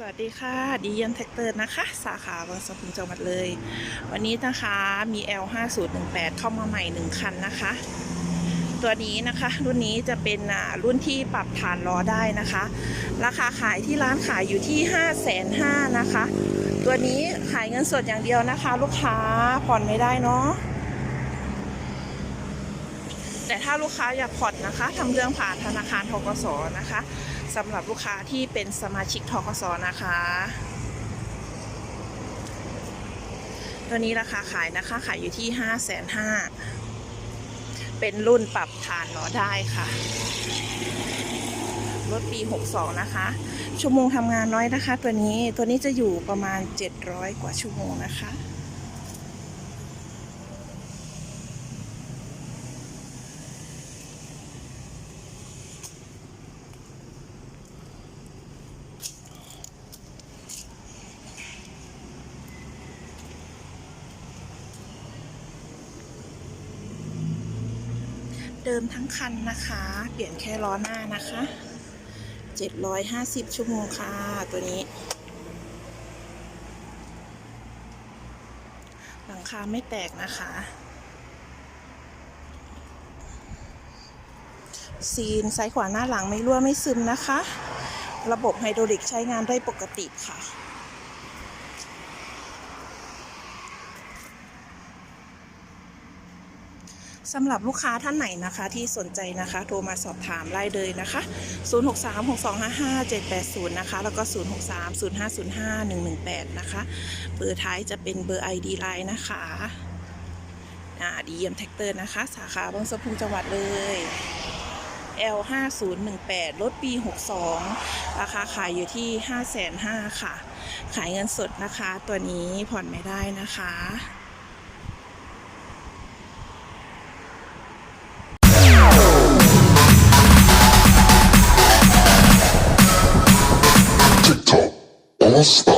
สวัสดีค่ะ ดีเยนแท็กเตอร์นะคะ สาขาบางสะพุงจังหวัดเลย วันนี้นะคะมี L5018 เข้ามาใหม่ 1 คันนะคะ ตัวนี้นะคะรุ่นนี้จะเป็นอ่ารุ่นที่ปรับฐานล้อได้นะคะ ราคาขายที่ร้านขายอยู่ที่ 5 5 0 0 0นะคะ ตัวนี้ขายเงินสดอย่างเดียวนะคะ ลูกค้าผ่อนไม่ได้เนาะแต่ถ้าลูกค้าอยากผ่อนนะคะทำเรื่องผ่านธนาคารทกสนะคะ สำหรับลูกค้าที่เป็นสมาชิกทกสนะคะ ตัวนี้ราคาขายนะคะ ขายอยู่ที่5 5 0 0 0 0เป็นรุ่นปรับฐานล้อได้ค่ะ รถปี 62 นะคะ ชั่วโมงทำงานน้อยนะคะ ตัวนี้ ตัวนี้จะอยู่ประมาณ 700 กว่าชั่วโมงนะคะ เดิมทั้งคันนะคะ เปลี่ยนแค่ล้อหน้านะคะ 750 ชั่วโมงค่ะ ตัวนี้ หลังคาไม่แตกนะคะ ซีนซ้ายขวาหน้าหลังไม่รั่วไม่ซึมนะคะ ระบบไฮดรอลิกใช้งานได้ปกติค่ะ สำหรับลูกค้าท่านไหนนะคะ ที่สนใจนะคะ โทรมาสอบถามได้เลยนะคะ 0636255780 นะคะ แล้วก็ 0630505118 นะคะ เบอร์ท้ายจะเป็นเบอร์ ID Line นะคะอ่าดีเยี่ยมแท็กเตอร์นะคะ สาขาบางสะพุงจังหวัดเลย L5018 รถปี 62 ราคาขายอยู่ที่ 5 5 0 0 0ค่ะ ขายเงินสดนะคะ ตัวนี้ผ่อนไม่ได้นะคะ honest.